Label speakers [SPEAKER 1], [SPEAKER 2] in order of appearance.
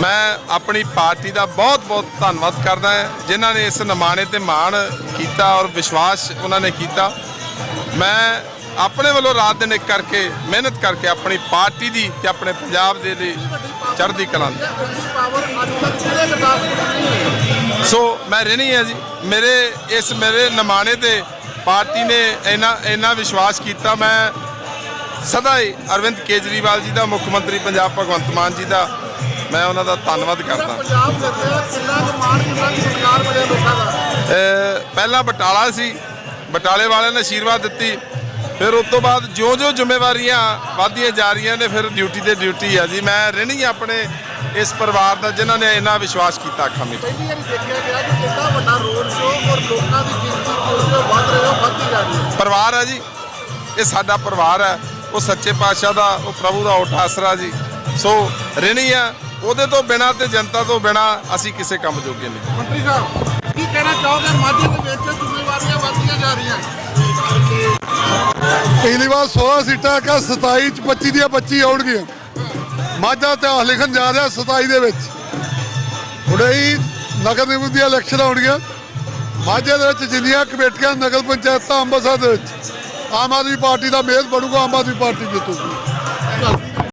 [SPEAKER 1] ਮੈਂ ਆਪਣੀ ਪਾਰਟੀ ਦਾ ਬਹੁਤ-ਬਹੁਤ ਧੰਨਵਾਦ ਕਰਦਾ ਹਾਂ, ਜਿਨ੍ਹਾਂ ਨੇ ਇਸ ਨਿਮਾਣੇ ਤੇ ਮਾਣ ਕੀਤਾ ਔਰ ਵਿਸ਼ਵਾਸ ਉਹਨਾਂ ਨੇ ਕੀਤਾ। ਮੈਂ ਆਪਣੇ ਵੱਲੋਂ ਰਾਤ ਦਿਨ ਇੱਕ ਕਰਕੇ ਮਿਹਨਤ ਕਰਕੇ ਆਪਣੀ ਪਾਰਟੀ ਦੀ ਤੇ ਆਪਣੇ ਪੰਜਾਬ ਦੇ ਲਈ ਚੜ੍ਹਦੀ ਕਲਾ ਦੀ। ਸੋ ਮੈਂ ਰਹਿਣੀ ਹੈ ਜੀ। ਮੇਰੇ ਇਸ ਮੇਰੇ ਨਿਮਾਣੇ ਤੇ ਪਾਰਟੀ ਨੇ ਇੰਨਾ ਇੰਨਾ ਵਿਸ਼ਵਾਸ ਕੀਤਾ। ਮੈਂ ਸਦਾ ਹੀ ਅਰਵਿੰਦ ਕੇਜਰੀਵਾਲ ਜੀ ਦਾ, ਮੁੱਖ ਮੰਤਰੀ ਪੰਜਾਬ ਭਗਵੰਤ ਮਾਨ ਜੀ ਦਾ ਮੈਂ ਉਹਨਾਂ ਦਾ ਧੰਨਵਾਦ ਕਰਦਾ।
[SPEAKER 2] ਪੰਜਾਬ ਦੇ ਉੱਤੇ ਕਿੰਨਾ ਕੁ ਮਾਣ ਕਿੰਨਾ ਕੁ ਸਤਿਕਾਰ ਮਿਲਿਆ ਲੋਕਾਂ ਦਾ
[SPEAKER 1] ਅਹ ਪਹਿਲਾਂ ਬਟਾਲਾ ਸੀ ਬਟਾਲੇ ਵਾਲਿਆਂ ਨੇ ਆਸ਼ੀਰਵਾਦ ਦਿੱਤੀ। ਫਿਰ ਉਸ ਤੋਂ ਬਾਅਦ ਜਿਉਂ-ਜਿਉਂ ਜ਼ਿੰਮੇਵਾਰੀਆਂ ਵਧਦੀਆਂ ਜਾ ਰਹੀਆਂ ਨੇ ਫਿਰ ਡਿਊਟੀ ਤੇ ਡਿਊਟੀ ਆ ਜੀ। ਮੈਂ ਰਹਿਣੀ ਆਪਣੇ ਇਸ ਪਰਿਵਾਰ ਦਾ ਜਿਨ੍ਹਾਂ ਨੇ ਇੰਨਾ ਵਿਸ਼ਵਾਸ ਕੀਤਾ ਅੱਖਾਂ ਵਿੱਚ।
[SPEAKER 2] ਪਹਿਲੀ ਵਾਰੀ ਦੇਖਿਆ ਗਿਆ ਕਿ ਕਿੰਨਾ ਵੱਡਾ ਰੋਡ ਸ਼ੋਅ ਔਰ ਲੋਕਾਂ ਦੀ ਗਿਣਤੀ ਜੋ ਵੱਧ ਰਹੀ ਹੈ ਵੱਧਦੀ ਜਾ ਰਹੀ ਹੈ।
[SPEAKER 1] ਪਰਿਵਾਰ ਹੈ ਜੀ। ਇਹ ਸਾਡਾ ਪਰਿਵਾਰ ਹੈ ਉਹ ਸੱਚੇ ਪਾਤਸ਼ਾਹ ਦਾ ਉਹ ਪ੍ਰਭੂ ਦਾ ਓਟ ਆਸਰਾ ਜੀ। ਸੋ ਰਹਿਣੀ ਆ ਉਹਦੇ ਤੋਂ ਬਿਨਾ ਤੇ ਜਨਤਾ ਤੋਂ ਬਿਨਾ ਅਸੀਂ ਕਿਸੇ ਕੰਮ ਜੋਗੇ ਨਹੀਂ।
[SPEAKER 2] ਮੰਤਰੀ ਸਾਹਿਬ ਕੀ ਕਹਿਣਾ ਚਾਹੋਗੇ? ਮਾਝੇ ਦੇ ਵਿੱਚ ਜ਼ਿੰਮੇਵਾਰੀਆਂ ਵੱਧਦੀਆਂ ਜਾ ਰਹੀਆਂ।
[SPEAKER 3] ਪਿਛਲੀ ਵਾਰ 16 ਸੀਟਾਂ ਕਾ 27 ਚ 25 ਦੀਆਂ 25 ਆਉਣਗੀਆਂ। ਮਾਝਾ ਇਤਿਹਾਸ ਲਿਖਣ ਜਾ ਰਿਹਾ 27 ਦੇ ਵਿੱਚ। ਹੁਣੇ ਹੀ ਨਗਰ ਨਿਗਮ ਦੀਆਂ ਇਲੈਕਸ਼ਨ ਆਉਣਗੀਆਂ ਮਾਝੇ ਦੇ ਵਿੱਚ ਜਿੰਨੀਆਂ ਕਮੇਟੀਆਂ ਨਗਰ ਪੰਚਾਇਤਾਂ ਅੰਮ੍ਰਿਤਸਰ ਦੇ ਵਿੱਚ ਆਮ ਆਦਮੀ ਪਾਰਟੀ ਦਾ ਮੇਲ ਬਣੂਗਾ ਆਮ ਆਦਮੀ ਪਾਰਟੀ ਜਿੱਤੂਗੀ।